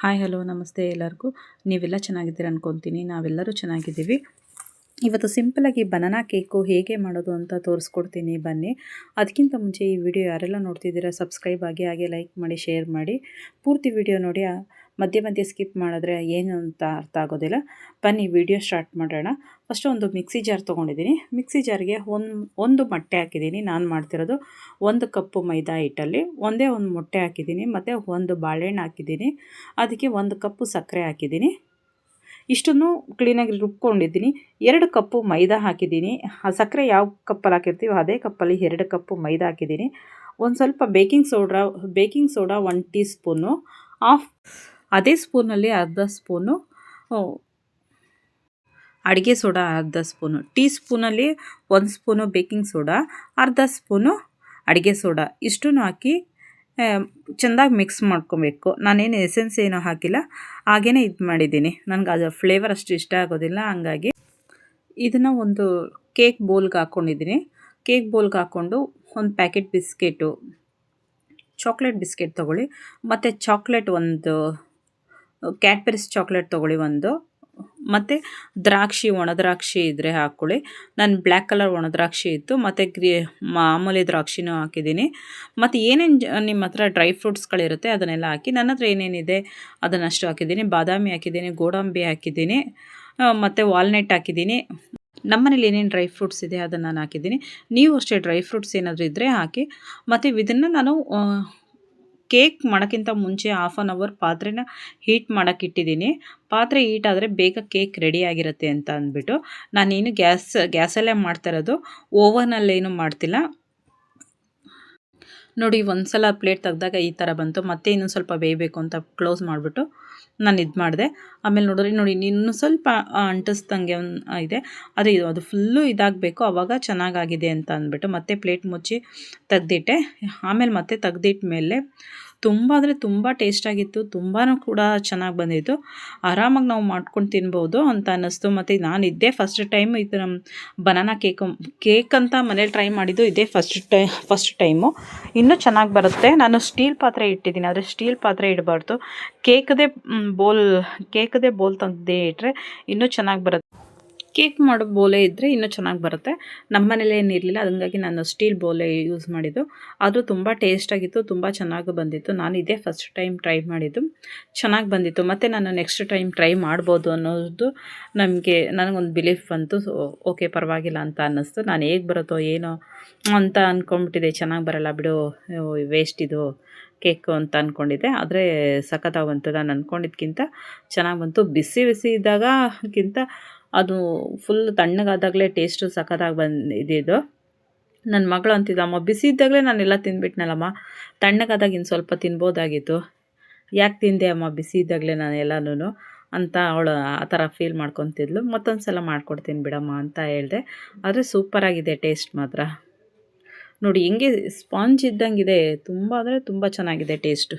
Hi hello ನಮಸ್ತೆ ಎಲ್ಲರಿಗೂ. ನೀವೆಲ್ಲ ಚೆನ್ನಾಗಿದ್ದೀರ ಅನ್ಕೊತೀನಿ. ನಾವೆಲ್ಲರೂ ಚೆನ್ನಾಗಿದ್ದೀವಿ. ಇವತ್ತು ಸಿಂಪಲಾಗಿ ಬನಾನಾ ಕೇಕು ಹೇಗೆ ಮಾಡೋದು ಅಂತ ತೋರಿಸ್ಕೊಡ್ತೀನಿ ಬನ್ನಿ. ಅದಕ್ಕಿಂತ ಮುಂಚೆ ಈ ವಿಡಿಯೋ ಯಾರೆಲ್ಲ ನೋಡ್ತಿದ್ದೀರಾ ಸಬ್ಸ್ಕ್ರೈಬ್ ಆಗಿ ಹಾಗೆ ಲೈಕ್ ಮಾಡಿ ಶೇರ್ ಮಾಡಿ. ಪೂರ್ತಿ ವಿಡಿಯೋ ನೋಡಿ ಮಧ್ಯೆ ಮಧ್ಯೆ ಸ್ಕಿಪ್ ಮಾಡಿದ್ರೆ ಏನು ಅಂತ ಅರ್ಥ ಆಗೋದಿಲ್ಲ. ಬನ್ನಿ, ವಿಡಿಯೋ ಸ್ಟಾರ್ಟ್ ಮಾಡೋಣ. ಫಸ್ಟು ಒಂದು ಮಿಕ್ಸಿ ಜಾರ್ ತೊಗೊಂಡಿದ್ದೀನಿ. ಮಿಕ್ಸಿ ಜಾರ್ಗೆ ಒಂದು ಒಂದು ಮೊಟ್ಟೆ ಹಾಕಿದ್ದೀನಿ. ನಾನು ಮಾಡ್ತಿರೋದು ಒಂದು ಕಪ್ಪು ಮೈದಾ ಹಿಟ್ಟಲ್ಲಿ, ಒಂದೇ ಒಂದು ಮೊಟ್ಟೆ ಹಾಕಿದ್ದೀನಿ, ಮತ್ತು ಒಂದು ಬಾಳೆಹಣ್ಣು ಹಾಕಿದ್ದೀನಿ. ಅದಕ್ಕೆ ಒಂದು ಕಪ್ಪು ಸಕ್ಕರೆ ಹಾಕಿದ್ದೀನಿ. ಇಷ್ಟನ್ನು ಕ್ಲೀನಾಗಿ ರುಬ್ಕೊಂಡಿದ್ದೀನಿ. ಎರಡು ಕಪ್ಪು ಮೈದಾ ಹಾಕಿದ್ದೀನಿ. ಆ ಸಕ್ಕರೆ ಯಾವ ಕಪ್ಪಲ್ಲಿ ಹಾಕಿರ್ತೀವೋ ಅದೇ ಕಪ್ಪಲ್ಲಿ ಎರಡು ಕಪ್ಪು ಮೈದಾ ಹಾಕಿದ್ದೀನಿ. ಒಂದು ಸ್ವಲ್ಪ baking soda baking soda one teaspoon of ಅದೇ ಸ್ಪೂನಲ್ಲಿ ಅರ್ಧ ಸ್ಪೂನು ಅಡುಗೆ ಸೋಡಾ ಅರ್ಧ ಸ್ಪೂನು ಟೀ ಸ್ಪೂನಲ್ಲಿ ಒಂದು ಸ್ಪೂನು ಬೇಕಿಂಗ್ ಸೋಡಾ ಅರ್ಧ ಸ್ಪೂನು ಅಡುಗೆ ಸೋಡಾ ಇಷ್ಟನ್ನು ಹಾಕಿ ಚೆಂದಾಗಿ ಮಿಕ್ಸ್ ಮಾಡ್ಕೊಬೇಕು. ನಾನೇನು ಎಸೆನ್ಸ್ ಏನೂ ಹಾಕಿಲ್ಲ. ಹಾಗೇ ಇದು ಮಾಡಿದ್ದೀನಿ. ನನಗೆ ಅದು ಫ್ಲೇವರ್ ಅಷ್ಟು ಇಷ್ಟ ಆಗೋದಿಲ್ಲ, ಹಂಗಾಗಿ ಇದನ್ನು ಒಂದು ಕೇಕ್ ಬೌಲ್ಗೆ ಹಾಕ್ಕೊಂಡಿದ್ದೀನಿ ಕೇಕ್ ಬೌಲ್ಗೆ ಹಾಕ್ಕೊಂಡು ಒಂದು ಪ್ಯಾಕೆಟ್ ಬಿಸ್ಕೆಟು ಚಾಕ್ಲೇಟ್ ಬಿಸ್ಕೆಟ್ ತೊಗೊಳ್ಳಿ. ಮತ್ತು ಚಾಕ್ಲೇಟ್ ಒಂದು ಕ್ಯಾಟ್ಬೆರಿಸ್ ಚಾಕ್ಲೇಟ್ ತೊಗೊಳ್ಳಿ ಒಂದು. ಮತ್ತು ದ್ರಾಕ್ಷಿ, ಒಣದ್ರಾಕ್ಷಿ ಇದ್ದರೆ ಹಾಕ್ಕೊಳ್ಳಿ. ನಾನು ಬ್ಲ್ಯಾಕ್ ಕಲರ್ ಒಣದ್ರಾಕ್ಷಿ ಇತ್ತು, ಮತ್ತು ಗ್ರೀ, ಮಾಮೂಲಿ ದ್ರಾಕ್ಷಿನೂ ಹಾಕಿದ್ದೀನಿ. ಮತ್ತು ಏನೇನು ನಿಮ್ಮ ಹತ್ರ ಡ್ರೈ ಫ್ರೂಟ್ಸ್ಗಳಿರುತ್ತೆ ಅದನ್ನೆಲ್ಲ ಹಾಕಿ, ನನ್ನ ಹತ್ರ ಏನೇನಿದೆ ಅದನ್ನಷ್ಟು ಹಾಕಿದ್ದೀನಿ. ಬಾದಾಮಿ ಹಾಕಿದ್ದೀನಿ, ಗೋಡಂಬಿ ಹಾಕಿದ್ದೀನಿ ಮತ್ತು ವಾಲ್ನೆಟ್ ಹಾಕಿದ್ದೀನಿ. ನಮ್ಮನೇಲಿ ಏನೇನು ಡ್ರೈ ಫ್ರೂಟ್ಸ್ ಇದೆ ಅದನ್ನು ನಾನು ಹಾಕಿದ್ದೀನಿ. ನೀವು ಅಷ್ಟೇ ಡ್ರೈ ಫ್ರೂಟ್ಸ್ ಏನಾದರೂ ಇದ್ದರೆ ಹಾಕಿ, ಮತ್ತು ಇದನ್ನು ನಾನು ಕೇಕ್ ಮಾಡೋಕ್ಕಿಂತ ಮುಂಚೆ ಹಾಫ್ ಆನ್ ಅವರ್ ಪಾತ್ರೆನ ಹೀಟ್ ಮಾಡೋಕ್ಕೆ ಇಟ್ಟಿದ್ದೀನಿ. ಪಾತ್ರೆ ಹೀಟ್ ಆದರೆ ಬೇಗ ಕೇಕ್ ರೆಡಿ ಆಗಿರುತ್ತೆ ಅಂತ ಅಂದ್ಬಿಟ್ಟು ನಾನೇನು ಗ್ಯಾಸ್, ಗ್ಯಾಸಲ್ಲೇ ಮಾಡ್ತಾ ಇರೋದು. ಓವನಲ್ಲೇನು ಮಾಡ್ತಿಲ್ಲ. ನೋಡಿ ಒಂದು ಸಲ ಪ್ಲೇಟ್ ತೆಗ್ದಾಗ ಈ ಥರ ಬಂತು. ಮತ್ತೆ ಇನ್ನೊಂದು ಸ್ವಲ್ಪ ಬೇಯಬೇಕು ಅಂತ ಕ್ಲೋಸ್ ಮಾಡಿಬಿಟ್ಟು ನಾನು ಇದು ಮಾಡಿದೆ. ಆಮೇಲೆ ನೋಡಿದ್ರೆ ನೋಡಿ ಇನ್ನೂ ಸ್ವಲ್ಪ ಅಂಟಿಸ್ದಂಗೆ ಇದೆ. ಅದೇ ಇದು, ಅದು ಫುಲ್ಲು ಇದಾಗಬೇಕು. ಆವಾಗ ಚೆನ್ನಾಗಾಗಿದೆ ಅಂತ ಅಂದ್ಬಿಟ್ಟು ಮತ್ತೆ ಪ್ಲೇಟ್ ಮುಚ್ಚಿ ತೆಗ್ದಿಟ್ಟೆ. ಆಮೇಲೆ ಮತ್ತೆ ತೆಗ್ದಿಟ್ಟ ಮೇಲೆ ತುಂಬ ಅಂದರೆ ತುಂಬ ಟೇಸ್ಟಾಗಿತ್ತು ತುಂಬಾ ಕೂಡ ಚೆನ್ನಾಗಿ ಬಂದಿತ್ತು. ಆರಾಮಾಗಿ ನಾವು ಮಾಡ್ಕೊಂಡು ತಿನ್ಬೋದು ಅಂತ ಅನ್ನಿಸ್ತು. ಮತ್ತು ನಾನು ಇದ್ದೇ ಫಸ್ಟ್ ಟೈಮ್ ಇದು ನಮ್ಮ ಬನಾನಾ ಕೇಕು ಕೇಕ್ ಅಂತ ಮನೇಲಿ ಟ್ರೈ ಮಾಡಿದ್ದು ಇದೇ ಫಸ್ಟ್ ಟೈ ಫಸ್ಟ್ ಟೈಮು ಇನ್ನೂ ಚೆನ್ನಾಗಿ ಬರುತ್ತೆ. ನಾನು ಸ್ಟೀಲ್ ಪಾತ್ರೆ ಇಟ್ಟಿದ್ದೀನಿ, ಆದರೆ ಸ್ಟೀಲ್ ಪಾತ್ರೆ ಇಡಬಾರ್ದು. ಕೇಕದೇ ಬೋಲ್ ಕೇಕದೇ ಬೋಲ್ ತಂದೇ ಇಟ್ಟರೆ ಇನ್ನೂ ಚೆನ್ನಾಗಿ ಬರುತ್ತೆ. ಕೇಕ್ ಮಾಡೋ ಬೋಲೆ ಇದ್ದರೆ ಇನ್ನೂ ಚೆನ್ನಾಗಿ ಬರುತ್ತೆ. ನಮ್ಮ ಮನೇಲಿ ಏನು ಇರಲಿಲ್ಲ ಹಂಗಾಗಿ ನಾನು ಸ್ಟೀಲ್ ಬೋಲೆ ಯೂಸ್ ಮಾಡಿದ್ದು. ಆದರೂ ತುಂಬ ಟೇಸ್ಟಾಗಿತ್ತು ತುಂಬ ಚೆನ್ನಾಗಿ ಬಂದಿತ್ತು. ನಾನು ಇದೇ ಫಸ್ಟ್ ಟೈಮ್ ಟ್ರೈ ಮಾಡಿದ್ದು. ಚೆನ್ನಾಗಿ ಬಂದಿತ್ತು. ಮತ್ತು ನಾನು ನೆಕ್ಸ್ಟ್ ಟೈಮ್ ಟ್ರೈ ಮಾಡ್ಬೋದು ಅನ್ನೋದು ನಮಗೆ, ನನಗೊಂದು ಬಿಲೀಫ್ ಬಂತು. ಓಕೆ, ಪರವಾಗಿಲ್ಲ ಅಂತ ಅನ್ನಿಸ್ತು. ನಾನು ಹೇಗೆ ಬರುತ್ತೋ ಏನೋ ಅಂತ ಅಂದ್ಕೊಂಬಿಟ್ಟಿದೆ ಚೆನ್ನಾಗಿ ಬರಲ್ಲ ಬಿಡು ವೇಸ್ಟ್ ಇದು ಕೇಕು ಅಂತ ಅಂದ್ಕೊಂಡಿದ್ದೆ ಆದರೆ ಸಖತ್ತಾಗಿ ನಾನು ಅಂದ್ಕೊಂಡಿದ್ಕಿಂತ ಚೆನ್ನಾಗಿ ಬಂತು. ಬಿಸಿ ಬಿಸಿ ಇದ್ದಾಗಕ್ಕಿಂತ ಅದು ಫುಲ್ ತಣ್ಣಗಾದಾಗಲೇ ಟೇಸ್ಟು ಸಖತ್ತಾಗಿ ಬಂದು, ಇದು ನನ್ನ ಮಗಳು ಅಂತಿದ್ದಮ್ಮ ಬಿಸಿ ಇದ್ದಾಗಲೇ ನಾನೆಲ್ಲ ತಿಂದ್ಬಿಟ್ನಲ್ಲಮ್ಮ ತಣ್ಣಗಾದಾಗ ಇನ್ನು ಸ್ವಲ್ಪ ತಿನ್ಬೋದಾಗಿತ್ತು. ಯಾಕೆ ತಿಂದೆ ಅಮ್ಮ, ಬಿಸಿ ಇದ್ದಾಗಲೇ ನಾನು ಎಲ್ಲನೂ ಅಂತ ಅವಳು ಆ ಥರ ಫೀಲ್ ಮಾಡ್ಕೊತಿದ್ಲು. ಮತ್ತೊಂದು ಸಲ ಮಾಡ್ಕೊಡ್ತೀನಿ ಬಿಡಮ್ಮ ಅಂತ ಹೇಳಿದೆ. ಆದರೆ ಸೂಪರಾಗಿದೆ ಟೇಸ್ಟ್ ಮಾತ್ರ. ನೋಡಿ, ಹೆಂಗೆ ಸ್ಪಾಂಜ್ ಇದ್ದಂಗಿದೆ, ತುಂಬ ಅಂದರೆ ತುಂಬ ಚೆನ್ನಾಗಿದೆ ಟೇಸ್ಟು